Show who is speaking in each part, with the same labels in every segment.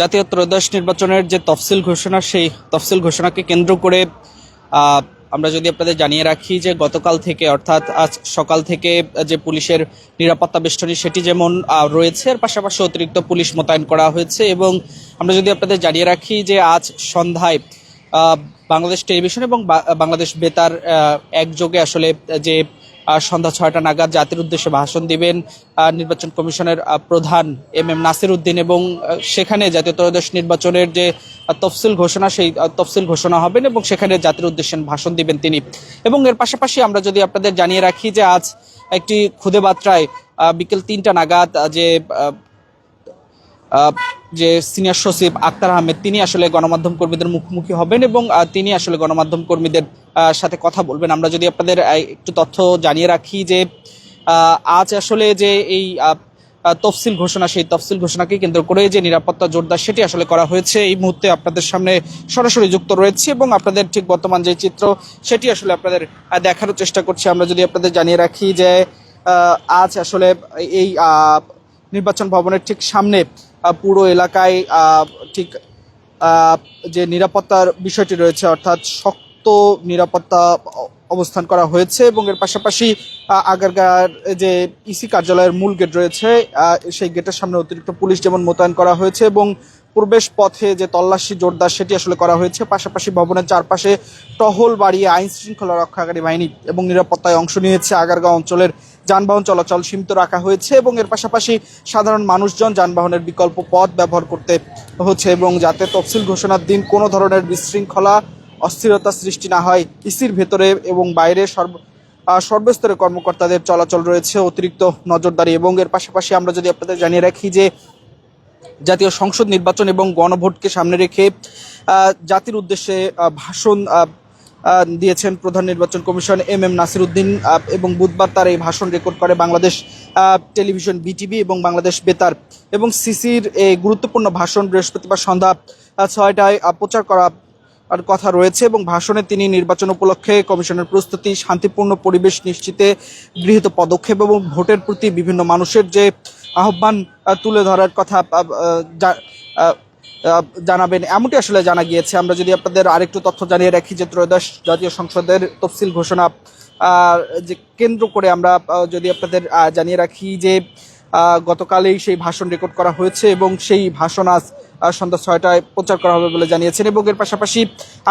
Speaker 1: জাতীয় ত্রয়োদশ নির্বাচনের যে তফসিল ঘোষণা, সেই তফসিল ঘোষণাকে কেন্দ্র করে আমরা যদি আপনাদের জানিয়ে রাখি যে গতকাল থেকে, অর্থাৎ আজ সকাল থেকে যে পুলিশের নিরাপত্তা বেষ্টনী, সেটি যেমন রয়েছে, এর পাশাপাশি অতিরিক্ত পুলিশ মোতায়েন করা হয়েছে এবং আমরা যদি আপনাদের জানিয়ে রাখি যে আজ সন্ধ্যায় বাংলাদেশ টেলিভিশন এবং বাংলাদেশ বেতার একযোগে আসলে যে সন্ধ্যা ছয়টা নাগাদ জাতির উদ্দেশ্যে ভাষণ দিবেন নির্বাচন কমিশনের প্রধান এম এম নাসির উদ্দিন এবং সেখানে জাতীয় ত্রয়োদশ নির্বাচনের যে তফসিল ঘোষণা সেই তফসিল ঘোষণা হবেন এবং সেখানে জাতির উদ্দেশ্যে ভাষণ দিবেন তিনি। এবং এর পাশাপাশি আমরা যদি আপনাদের জানিয়ে রাখি যে আজ একটি খুদে বার্তায় বিকেল তিনটা নাগাদ যে যে সিনিয়র সচিব আক্তার আহমেদ, তিনি আসলে গণমাধ্যম কর্মীদের মুখোমুখি হবেন এবং তিনি আসলে গণমাধ্যম কর্মীদের সাথে কথা বলবেন। আমরা যদি আপনাদের একটু তথ্য জানিয়ে রাখি যে আজ আসলে যে এই তফসিল ঘোষণা, সেই তফসিল ঘোষণাকে কেন্দ্র করে যে নিরাপত্তা জোরদার, সেটি আসলে করা হয়েছে। এই মুহূর্তে আপনাদের সামনে সরাসরি যুক্ত রয়েছে এবং আপনাদের ঠিক বর্তমান যে চিত্র, সেটি আসলে আপনাদের দেখানোর চেষ্টা করছি। আমরা যদি আপনাদের জানিয়ে রাখি যে আজ আসলে এই নির্বাচন ভবনের ঠিক সামনে পুরো এলাকায় ঠিক যে নিরাপত্তার বিষয়টি রয়েছে, অর্থাৎ শক্ত নিরাপত্তা অবস্থান করা হয়েছে এবং এর পাশাপাশি আগারগাঁর যে ইসি কার্যালয়ের মূল গেট রয়েছে সেই গেটের সামনে অতিরিক্ত পুলিশ যেমন মোতায়েন করা হয়েছে এবং প্রবেশ পথে যে তল্লাশি, জোরদার সেটি আসলে করা হয়েছে। পাশাপাশি ভবনের চারপাশে টহল বাড়িয়ে আইন শৃঙ্খলা রক্ষাকারী বাহিনী এবং নিরাপত্তায় অংশ নিয়েছে আগারগাঁও অঞ্চলের যানবাহন চলাচল সীমিত রাখা হয়েছে এবং এর পাশাপাশি সাধারণ মানুষজন যানবাহনের বিকল্প পথ ব্যবহার করতে হচ্ছে এবং যাতে তফসিল ঘোষণার দিন কোনো ধরনের বিশৃঙ্খলা, অস্থিরতা সৃষ্টি না হয়। ইসির ভেতরে এবং বাইরে সর্ব সর্বস্তরের কর্মকর্তাদের চলাচল রয়েছে অতিরিক্ত নজরদারি এবং এর পাশাপাশি আমরা যদি আপনাদের জানিয়ে রাখি যে জাতীয় সংসদ নির্বাচন এবং গণভোটকে সামনে রেখে জাতির উদ্দেশ্যে ভাষণ দিয়েছেন প্রধান নির্বাচন commission M M Nasir Uddin এবং বুধবার তার এই ভাষণ রেকর্ড করে বাংলাদেশ টেলিভিশন বিটিভি এবং বাংলাদেশ বেতার। এবং সিসির এই গুরুত্বপূর্ণ ভাষণ বৃহস্পতিবার সন্ধ্যা ছয়টায় প্রচার করা কথা রয়েছে এবং ভাষণে তিনি নির্বাচন উপলক্ষে কমিশনের প্রস্তুতি, শান্তিপূর্ণ পরিবেশ নিশ্চিতে গৃহীত পদক্ষেপ এবং ভোটের প্রতি বিভিন্ন মানুষের যে আহ্বান তুলে ধরার কথা জানাবেন। এমনটি আসলে জানা গিয়েছে। আমরা যদি আপনাদের আরেকটু তথ্য জানিয়ে রাখি, যে ত্রয়োদশ জাতীয় সংসদের তফসিল ঘোষণা যে কেন্দ্র করে আমরা যদি আপনাদের জানিয়ে রাখি যে গতকালেই সেই ভাষণ রেকর্ড করা হয়েছে এবং সেই ভাষণ আজ সন্ধ্যা ছয়টায় প্রচার করা হবে বলে জানিয়েছেন এবং এর পাশাপাশি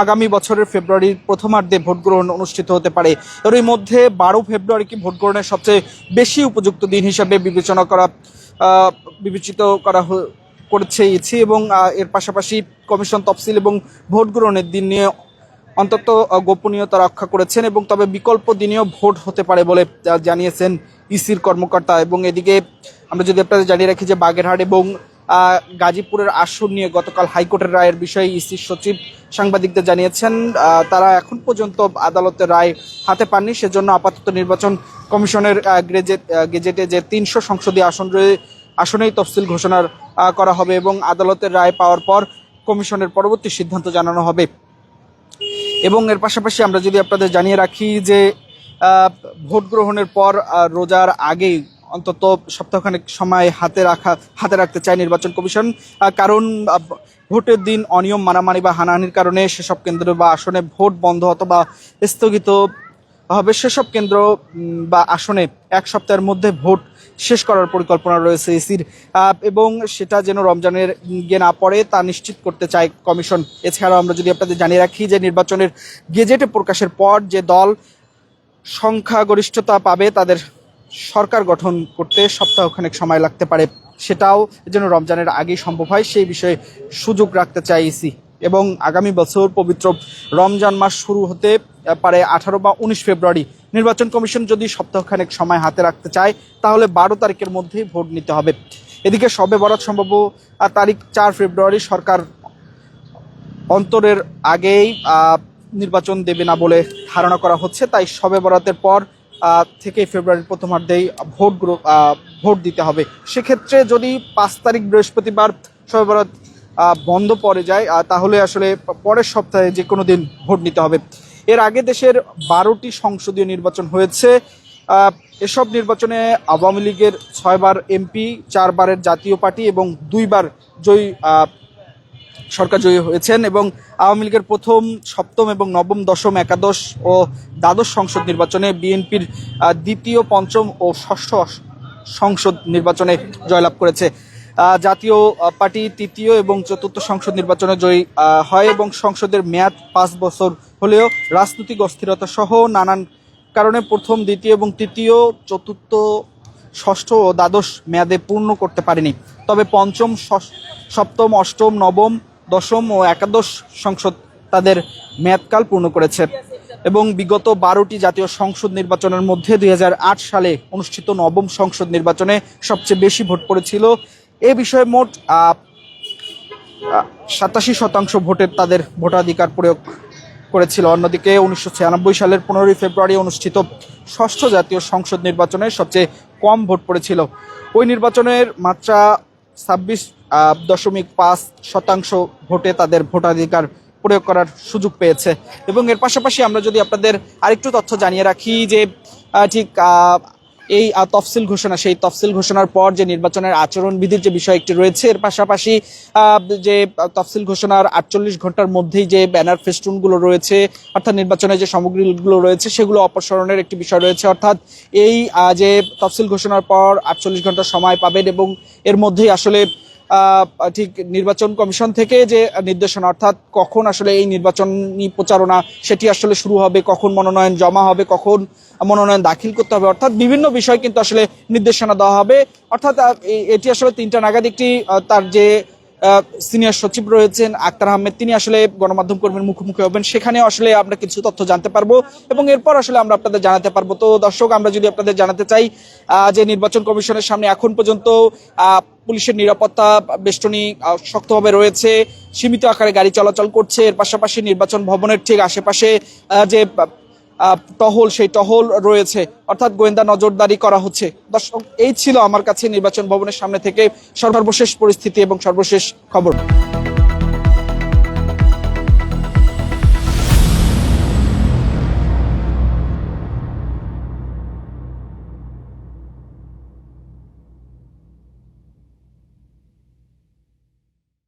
Speaker 1: আগামী বছরের ফেব্রুয়ারির প্রথমার্ধে ভোট গ্রহণ অনুষ্ঠিত হতে পারে। এর মধ্যে বারো ফেব্রুয়ারিকে ভোট গ্রহণের সবচেয়ে বেশি উপযুক্ত দিন হিসাবে বিবেচনা করা বিবেচিত করা করেছে ইসি এবং এর পাশাপাশি কমিশন তফসিল এবং ভোট গ্রহণের দিন নিয়ে অন্তত গোপনীয়তা রক্ষা করেছেন এবং তবে বিকল্প দিনেও ভোট হতে পারে বলে জানিয়েছেন ইসির কর্মকর্তা এবং এদিকে আমরা যদি আপনাদের জানিয়ে রাখি যে বাগেরহাট এবং গাজীপুরের আসন নিয়ে গতকাল হাইকোর্টের রায়ের বিষয়ে ইসির সচিব সাংবাদিকদের জানিয়েছেন তারা এখন পর্যন্ত আদালতের রায় হাতে পাননি। সেজন্য আপাতত নির্বাচন কমিশনের গেজেটে যে তিনশো সংসদীয় আসন রয়ে আসনেই তফসিল ঘোষণার করা হবে এবং আদালতের রায় পাওয়ার পর কমিশনের পরবর্তী সিদ্ধান্ত জানানো হবে। এবং এর পাশাপাশি আমরা যদি আপনাদের জানিয়ে রাখি যে ভোট গ্রহণের পর রোজার আগেই অন্তত সপ্তাহখানেক সময় হাতে রাখা, হাতে রাখতে চায় নির্বাচন কমিশন কারণ ভোটের দিন অনিয়ম, মারামারি বা হানাহানির কারণে সেসব কেন্দ্র বা আসনে ভোট বন্ধ অথবা স্থগিত হবে। সেসব কেন্দ্র বা আসনে এক সপ্তাহের মধ্যে ভোট শেষ করার পরিকল্পনা রয়েছে এসির এবং সেটা যেন রমজানের গিয়ে না পড়ে তা নিশ্চিত করতে চায় কমিশন। এছাড়াও আমরা যদি আপনাদের জানিয়ে রাখি যে নির্বাচনের গেজেটে প্রকাশের পর যে দল সংখ্যাগরিষ্ঠতা পাবে, তাদের সরকার গঠন করতে সপ্তাহখানেক সময় লাগতে পারে। সেটাও যেন রমজানের আগেই সম্ভব হয়, সেই বিষয়ে সুযোগ রাখতে চায় ইসি এবং আগামী বছর পবিত্র রমজান মাস শুরু হতে পারে আঠারো বা উনিশ ফেব্রুয়ারি। নির্বাচন কমিশন যদি সপ্তাহখানেক সময় হাতে রাখতে চায় তাহলে বারো তারিখের মধ্যেই ভোট নিতে হবে। এদিকে সবে বরাত সম্ভব আহ, তারিখ চার ফেব্রুয়ারি সরকার অন্তরের আগেই নির্বাচন দেবে না বলে ধারণা করা হচ্ছে। তাই সবে বরাতের পর থেকে ফেব্রুয়ারির প্রথমার্ধেই ভোট ভোট দিতে হবে। সেক্ষেত্রে যদি পাঁচ তারিখ বৃহস্পতিবার সবে বরাত বন্ধ পড়ে যায় তাহলে আসলে পরের সপ্তাহে যে কোনো দিন ভোট নিতে হবে। এর আগে দেশের বারোটি সংসদীয় নির্বাচন হয়েছে। এসব নির্বাচনে আওয়ামী লীগের ছয়বার এমপি, চারবারের জাতীয় পার্টি এবং দুইবার জয়ী সরকার জয়ী হয়েছেন এবং আওয়ামী লীগের প্রথম, সপ্তম এবং নবম, দশম, একাদশ ও দ্বাদশ সংসদ নির্বাচনে বিএনপির দ্বিতীয়, পঞ্চম ও ষষ্ঠ সংসদ নির্বাচনে জয়লাভ করেছে। জাতীয় পার্টি তৃতীয় এবং চতুর্থ সংসদ নির্বাচনে জয়ী হয় এবং সংসদের মেয়াদ পাঁচ বছর হলেও রাজনৈতিক অস্থিরতা সহ নানান কারণে প্রথম, দ্বিতীয় এবং তৃতীয়, চতুর্থ, ষষ্ঠ ও দ্বাদশ মেয়াদে পূর্ণ করতে পারেনি। তবে পঞ্চম সপ্তম, অষ্টম, নবম, দশম ও একাদশ সংসদ তাদের মেয়াদকাল পূর্ণ করেছে এবং বিগত বারোটি জাতীয় সংসদ নির্বাচনের মধ্যে দুই হাজার আট সালে অনুষ্ঠিত নবম সংসদ নির্বাচনে সবচেয়ে বেশি ভোট পড়েছিল। এ বিষয়ে মোট সাতাশি শতাংশ ভোটের তাদের ভোটাধিকার প্রয়োগ করেছিল। অন্যদিকে উনিশশো ছিয়ানব্বই সালের পনেরোই ফেব্রুয়ারি অনুষ্ঠিত ষষ্ঠ জাতীয় সংসদ নির্বাচনে সবচেয়ে কম ভোট পড়েছিল। ওই নির্বাচনের মাত্রা ছাব্বিশ দশমিক পাঁচ শতাংশ ভোটে তাদের ভোটাধিকার প্রয়োগ করার সুযোগ পেয়েছে। এবং এর পাশাপাশি আমরা যদি আপনাদের আরেকটু তথ্য জানিয়ে রাখি যে ঠিক এই তফসিল ঘোষণা, সেই তফসিল ঘোষণার পর যে নির্বাচনের আচরণবিধির যে বিষয় একটি রয়েছে, এর পাশাপাশি যে তফসিল ঘোষণার আটচল্লিশ ঘণ্টার মধ্যেই যে ব্যানার ফেস্টুনগুলো রয়েছে, অর্থাৎ নির্বাচনের যে সামগ্রীগুলো রয়েছে, সেগুলো অপসারণের একটি বিষয় রয়েছে। অর্থাৎ এই যে তফসিল ঘোষণার পর আটচল্লিশ ঘণ্টা সময় পাবেন এবং এর মধ্যেই আসলে ঠিক নির্বাচন কমিশন থেকে যে নির্দেশনা, অর্থাৎ কখন আসলে এই নির্বাচনী প্রচারণা, সেটি আসলে শুরু হবে, কখন মনোনয়ন জমা হবে, কখন মনোনয়ন দাখিল করতে হবে, অর্থাৎ বিভিন্ন বিষয় কিন্তু আসলে নির্দেশনা দেওয়া হবে। অর্থাৎ এটি আসলে তিনটা নাগাদ, একটি তার যে সিনিয়র সচিব রয়েছেন আক্তার আহমেদ। তিনি আসলে গণমাধ্যম কর্মীর মুখোমুখি হবেন। সেখানে আসলে আমরা কিছু তথ্য জানতে পারব এবং এরপর আসলে আমরা আপনাদের জানাতে পারব। তো দর্শক, আমরা যদি আপনাদের জানাতে চাই যে নির্বাচন কমিশনের সামনে এখন পর্যন্ত পুলিশের নিরাপত্তা বেষ্টনী শক্তভাবে রয়েছে, সীমিত আকারে গাড়ি চলাচল করছে, এর পাশাপাশি নির্বাচন ভবনের ঠিক আশেপাশে যে টহল, সেই টহল রয়েছে। অর্থাৎ গোয়েন্দা নজরদারি করা হচ্ছে। দর্শক, এই ছিল আমার কাছে নির্বাচন ভবনের সামনে থেকে সর্বশেষ পরিস্থিতি এবং সর্বশেষ খবর।